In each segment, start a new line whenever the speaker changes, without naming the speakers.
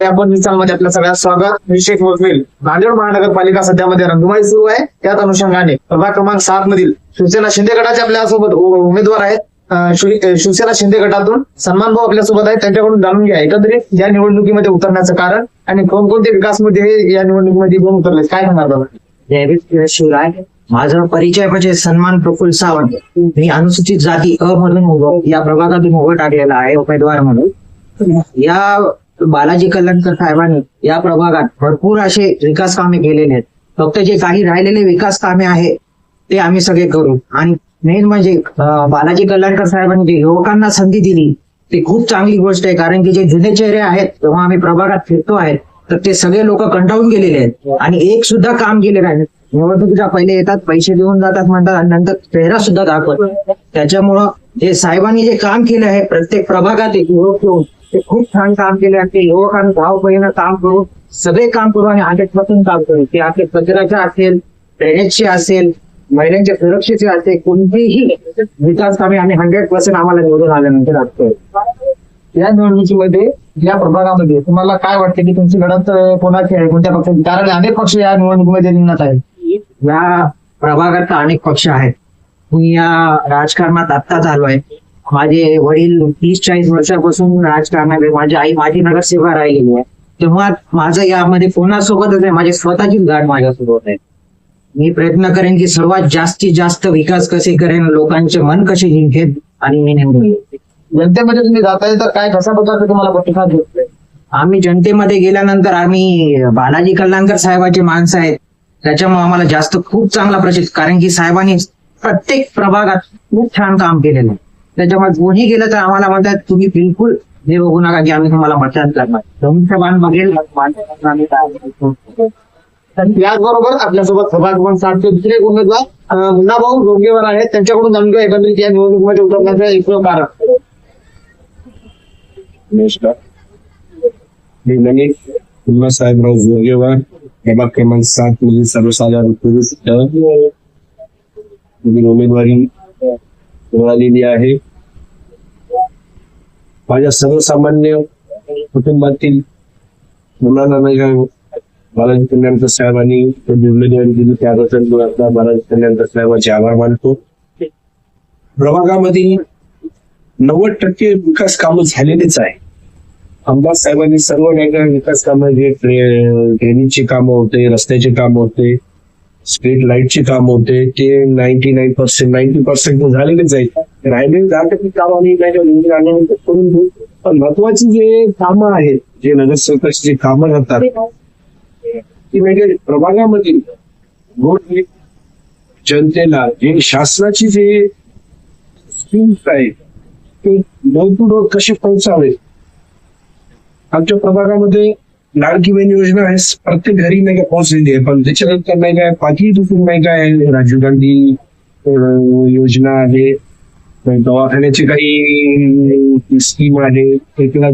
आपण मध्ये आपलं सगळ्यात स्वागत. मी शेख नांदेड महानगरपालिका सध्यामध्ये रंगमाई सुरू आहे. त्याच अनुषंगाने प्रभाग क्रमांक सात मधील शिवसेना शिंदे गटाचे आपल्यासोबत सोबत उमेदवार आहेत. शिवसेना शिंदे गटातून सन्मान भाऊ आपल्यासोबत आहेत. त्यांच्याकडून जाणून घ्या. एकत्रित या निवडणुकीमध्ये उतरण्याचं कारण आणि कोणकोणते विकास मुद्दे हे या निवडणुकीमध्ये घेऊन उतरले काय सांगणार बाबा?
जय शिवराय. माझा परिचय म्हणजे सन्मान प्रफुल्ल सावंत. मी अनुसूचित जाती अ मधून या प्रभागातून उभं टाकलेला आहे उमेदवार म्हणून. या बालाजी कल्याणकर साहेबांनी या प्रभागात भरपूर असे विकास कामे केलेले आहेत. फक्त जे काही राहिलेले विकास कामे आहे ते आम्ही सगळे करू. आणि मेन म्हणजे बालाजी कल्याणकर साहेबांनी जे युवकांना संधी दिली ती खूप चांगली गोष्ट आहे. कारण की जे जुने चेहरे आहेत तेव्हा आम्ही प्रभागात फिरतो आहे तर ते सगळे लोक कंटाळून गेलेले आहेत. आणि एक सुद्धा काम केले नाही. निवडणुकीच्या पहिले येतात पैसे देऊन जातात म्हणतात आणि नंतर चेहरा सुद्धा दाखवत त्याच्यामुळं जे साहेबांनी जे काम केलं आहे प्रत्येक प्रभागात एक युवक येऊन ते खूप छान काम केले आणि ते युवकांनी धावपळीनं काम करून सगळे काम करू आणि हंड्रेड पर्सेंट काम करू ते आपले कचऱ्याचे असेल ड्रेनेजचे असेल महिलांच्या सुरक्षेचे असेल कोणतेही विकास कामे आम्ही हंड्रेड पर्सेंट आम्हाला निवडून आल्यानंतर लागतोय
या निवडणुकीमध्ये या प्रभागामध्ये तुम्हाला काय वाटते की तुमची लढत कोणाची आहे? कोणत्या पक्षाची? कारण अनेक पक्ष या निवडणुकीमध्ये रिंगणात आहेत.
या प्रभागात अनेक पक्ष आहेत. मी या राजकारणात आत्ता झालो आहे माझे वडील तीस चाळीस वर्षापासून राजकारणात आहे. माझी आई माझी नगरसेवा राहिलेली आहे. तेव्हा माझं यामध्ये कोणासोबतच आहे माझी स्वतःचीच गाठ माझ्यासोबत आहे. मी प्रयत्न करेन की सर्वात जास्तीत जास्त विकास कसे करेन लोकांचे मन कसे जिंकेन आणि मी निवडून.
जनतेमध्ये तुम्ही जाताय तर काय कशा प्रकारचे तुम्हाला प्रतिसाद भेटतोय
आम्ही जनतेमध्ये गेल्यानंतर आम्ही बालाजी कल्याणकर साहेबाचे माणसं आहेत. त्याच्यामुळे आम्हाला जास्त खूप चांगला प्रचित कारण की साहेबांनी प्रत्येक प्रभागात खूप छान काम केलेलं आहे. त्याच्यामुळे कोणी गेलं तर आम्हाला म्हणतात तुम्ही बिलकुल हे बघू नका की आम्ही तुम्हाला मतदान करणार तुमचं बाण बघेल माणसाचं
याचबरोबर आपल्यासोबत सभागमन साठचे दुसरे उमेदवार मुन्नाभाऊ जोगेवर आहेत. त्यांच्याकडून जाणून एकंदरीत या निवडणुकीमध्ये उतरण्याचं एक कारण
नमस्कार. मी नवीन पुन्हा साहेबराव जोगेवार. प्रभाग क्रमांक सात मधील सर्वसाधारण पुरुष. उमेदवारी मिळालेली आहे. माझ्या सर्वसामान्य कुटुंबातील मुलांना नाही बालाजी कल्याणकर साहेबांनी दिली. त्याबद्दल मी आपला बालाजी कल्याणकर साहेबांचे आभार मानतो. प्रभागामधील नव्वद टक्के विकास कामं झालेलीच आहे आमदार साहेबांनी सर्व विकास कामं जे ड्रेनेजची कामं होते रस्त्याची कामं होते स्ट्रीट लाईटची काम होते ते ninety nine percent ninety percent झालेलेच आहे राहिलेली दहा टक्के कामं आम्ही करून घेऊ पण महत्वाची जे कामं आहेत जे नगरसेवकाची जे कामं राहतात ती म्हणजे प्रभागामधील जनतेला जे शासनाची जे स्कीम्स आहेत ते डोर टू डोर कसे पोहोचावे आमच्या प्रभागामध्ये लाडकी बहीण योजना आहे प्रत्येक घरी नाही काय पोहोचलेली आहे पण त्याच्यानंतर नाही काय बाकी दुसरी नाही काय राजीव गांधी योजना आहे दवाखान्याची काही स्कीम आहे एकला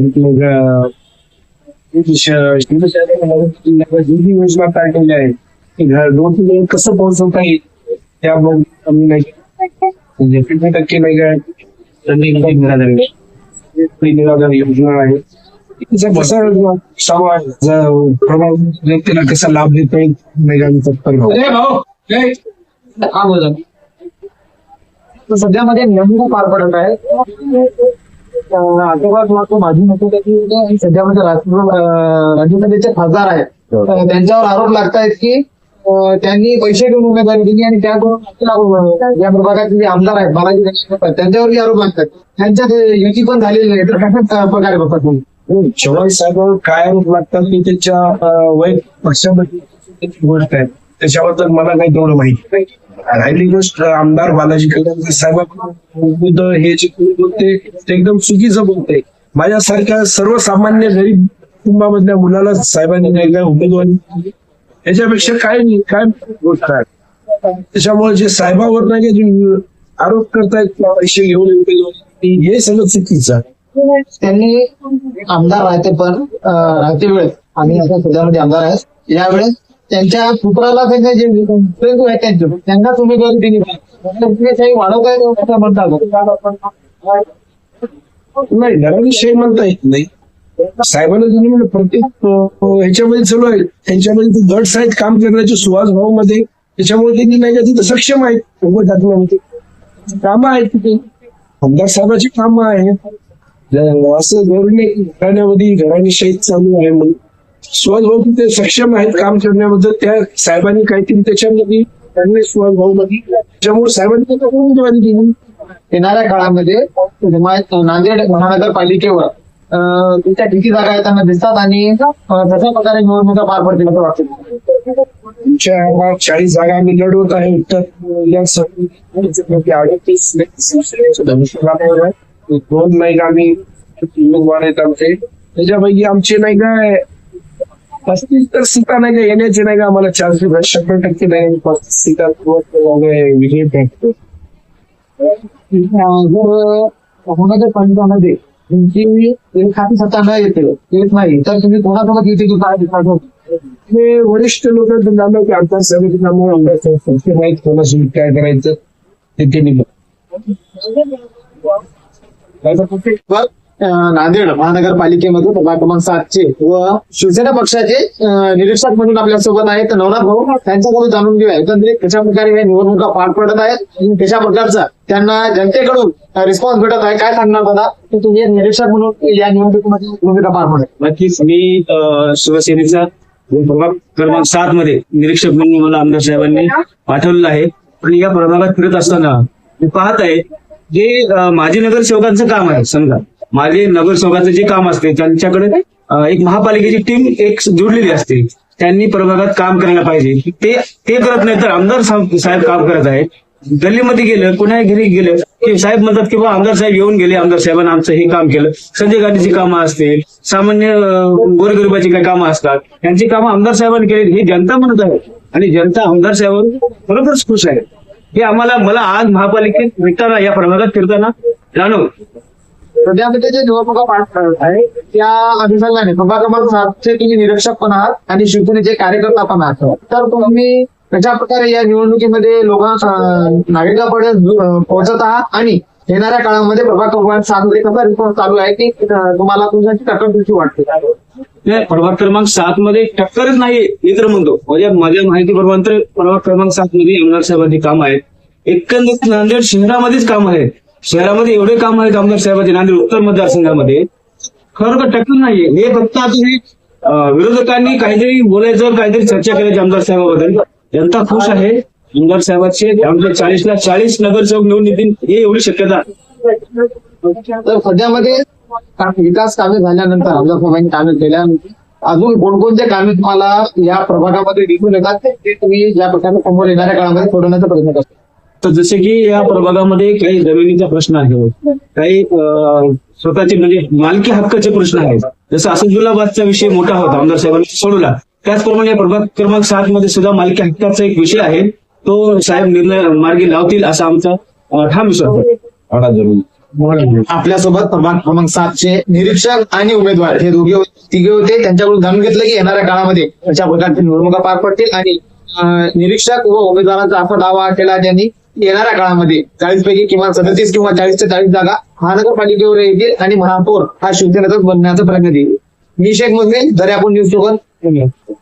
योजना काढलेली आहे घर डोर टू कसं पोहोचवता येईल त्या कमी नाही? म्हणजे टक्के नाही काय योजना आहे तिचा कसा समाज प्रभाव व्यक्तीला कसा लाभ देता येईल नाही का तत्पर आहोत.
ए भाऊ पार पडत आहे आजोबा किंवा तो माजी नेते सध्या सध्यामध्ये राज्यसभेचे खासदार आहेत. त्यांच्यावर आरोप लागतायत की त्यांनी पैसे घेऊन उमेदवारी दिली आणि त्याकडून आपल्याला, या प्रभागातील जे आमदार आहेत बालाजी त्यांच्यावरही आरोप लागतात. त्यांच्यात युती पण झालेली नाही तर कशा प्रकारे बघतात तुम्ही?
चव्हाण साहेबांवर काय आरोप लागतात की त्याच्या वय पक्षामध्ये गोष्ट आहे. त्याच्याबद्दल मला काही तेवढं माहिती नाही. राहिली गोष्ट आमदार बालाजी कल्याण साहेबांविरुद्ध हे जे कोणी बोलते ते एकदम चुकीचं बोलते. माझ्यासारख्या सर्वसामान्य गरीब कुटुंबामधल्या मुलाला साहेबांनी काही काय उमेदवारी याच्यापेक्षा काय नाही काय गोष्ट आहे? त्याच्यामुळे जे साहेबावर नाही जे आरोप करतायत पैसे घेऊन उमेदवारी हे सगळं चुकीचं आहे.
त्यांनी आमदार राहते पण राहते वेळेस. आम्ही आता सध्यामध्ये आमदार आहेत. यावेळेस त्यांच्या पुत्राला त्यांच्या जे प्रेरणा आहेत त्यांचे त्यांनाच दिली पाहिजे. वाढवताय असं म्हणतात.
नाही घराविषयी म्हणता येत नाही. साहेबांना तुम्ही प्रत्येक ह्याच्यामध्ये चालू आहे. त्यांच्यामध्ये ते गट्स आहेत काम करण्याचे सुहास भाऊ मध्ये त्याच्यामुळे त्यांनी नाही का तिथं सक्षम आहेत. उभं टाकण्यामध्ये कामं आहेत तिथे. आमदार साहेबांची कामं आहेत. असं धोरणे घराण्यामध्ये घराणेशाही चालू आहे म्हणून. सुहास भाऊ तिथे सक्षम आहेत काम करण्याबद्दल त्या साहेबांनी काहीतरी त्याच्यामध्ये त्यांनी सुहास भाऊ मध्ये त्याच्यामुळे साहेबांनी उमेदवारी दिली.
येणाऱ्या काळामध्ये नांदेड महानगरपालिकेवर तुमच्या किती जागा येताना दिसतात आणि कशा प्रकारे निवडणुका पार पडतील असं वाटतं
तुमच्या चाळीस जागा आम्ही लढवत आहे. उत्तर दोन नाही का आम्ही उमेदवार आहेत आमचे. त्याच्यापैकी आमचे नाही काय पस्तीस तर सीटा नाही का येण्याचे नाही का आम्हाला चारशे शंभर टक्के नाही पस्तीस सीटा विजय
जर महानगरपालिकामध्ये तुमची खाती सत्ता न येते येत नाही. तर तुम्ही कोणासोबत युती काय दिसणार
हे वरिष्ठ लोक नामं की आमदार समिती नामं आमदार संस्थे माहीत कोणासोबत काय करायचं ते त्यांनी
व, नांदेड महानगरपालिकेमध्ये प्रभाग क्रमांक सातचे व शिवसेना पक्षाचे निरीक्षक म्हणून आपल्यासोबत आहेत नवनाथ भाऊ. त्यांच्याकडून जाणून घेऊया. एकंदरीत कशा प्रकारे या निवडणुका पार पडत आहेत आणि कशा प्रकारचा त्यांना जनतेकडून रिस्पॉन्स भेटत आहे? काय सांगणार दादा? की तुम्ही निरीक्षक म्हणून या निवडणुकीमध्ये भूमिका पार पडत
नक्कीच. मी शिवसेनेचा प्रभाग क्रमांक सात मध्ये निरीक्षक म्हणून मला आमदार साहेबांनी पाठवलेलं आहे. आणि या प्रभागात फिरत असताना मी पाहत आहे जे माजी नगरसेवकांचं काम आहे समजा. माझे नगरसेवकांचं जे काम असते त्यांच्याकडे एक महापालिकेची टीम एक जुडलेली असते. त्यांनी प्रभागात काम करायला पाहिजे. ते ते करत नाही तर आमदार साहेब काम करत आहे गल्लीमध्ये गेलं कुणाही घरी गेलं की साहेब म्हणतात की बा आमदार साहेब येऊन गेले आमदार साहेबांना आमचं हे काम केलं. संजय गांधीची कामं असतील सामान्य गोरगरिबाची काही कामं असतात. त्यांची कामं आमदार साहेबांनी केली. हे जनता म्हणत आहे. आणि जनता आमदार साहेबांवर खरोखरच खुश आहे. हे आम्हाला मला आज महापालिकेत फिरताना या प्रभागात फिरताना. जाणवलं
सध्यामध्ये जे निवडणुका पार आहे. त्या अनुषंगाने प्रभाग क्रमांक सातचे तुम्ही निरीक्षक पण आहात आणि शिवसेनेचे कार्यकर्ता पण आहात. तर तुम्ही कशा प्रकारे या निवडणुकीमध्ये लोकांना नागरिकांपर्यंत पोहोचत आहात? आणि येणाऱ्या काळामध्ये प्रभाग क्रमांक सात मध्ये कसा रिस्पॉन्स चालू आहे की तुम्हाला तुमच्याशी टक्कर वाटते.
नाही, प्रभाग क्रमांक सात मध्ये टक्करच नाही मी तर म्हणतो. म्हणजे माझ्या माहिती प्रमाणे प्रभाग क्रमांक सात मध्ये आमदार साहेबांची काम आहेत एकंदरीत नांदेड शहरामध्येच काम आहे. शहरामध्ये एवढे काम आहेत आमदार साहेबांचे नांदेड उत्तर मतदारसंघामध्ये. तर टक्कर नाहीये. हे फक्त आता विरोधकांनी काहीतरी बोलायचं काहीतरी चर्चा करायची आमदार साहेबाबद्दल. जनता खुश आहे. आमदार साहेबांचे आमच्या चाळीसला चाळीस नगरसेवक निवडून येतील हे एवढी शक्यता.
तर सध्यामध्ये का- विकास कामे झाल्यानंतर आमदार साहेबांनी कामे केल्यानंतर अजून कोणकोणते कामे तुम्हाला या प्रभागामध्ये दिसून येतात ते तुम्ही या प्रकारे समोर येणाऱ्या काळामध्ये सोडवण्याचा प्रयत्न करता.
तर जसे की या प्रभागामध्ये काही जमिनीचा प्रश्न आहे. काही स्वतःचे म्हणजे मालकी हक्काचे प्रश्न आहेत. जसं असदुल्लाबादचा विषय मोठा होता आमदार साहेबांनी सोडवला. त्याचप्रमाणे या प्रभाग क्रमांक सात मध्ये सुद्धा मालकी हक्काचा एक विषय आहे. तो साहेब निर्णय मार्गी लावतील असा आमचा ठाम विश्वास
आपल्यासोबत प्रभाग क्रमांक सातचे निरीक्षक आणि उमेदवार हे दोघे होते- तिघे होते. त्यांच्याकडून जाणून घेतलं की येणाऱ्या काळामध्ये अशा प्रकारच्या निवडणुका पार पडतील आणि निरीक्षक व उमेदवारांचा असा दावा केला त्यांनी येणाऱ्या काळामध्ये चाळीस पैकी किमान सदतीस किंवा चाळीस ते चाळीस जागा महानगरपालिकेवर येतील आणि महापौर हा शिवसेनेचाच बनण्याचा प्रयत्न देईल. मी शेख मुस्लिम दर्यापूर न्यूज सोबत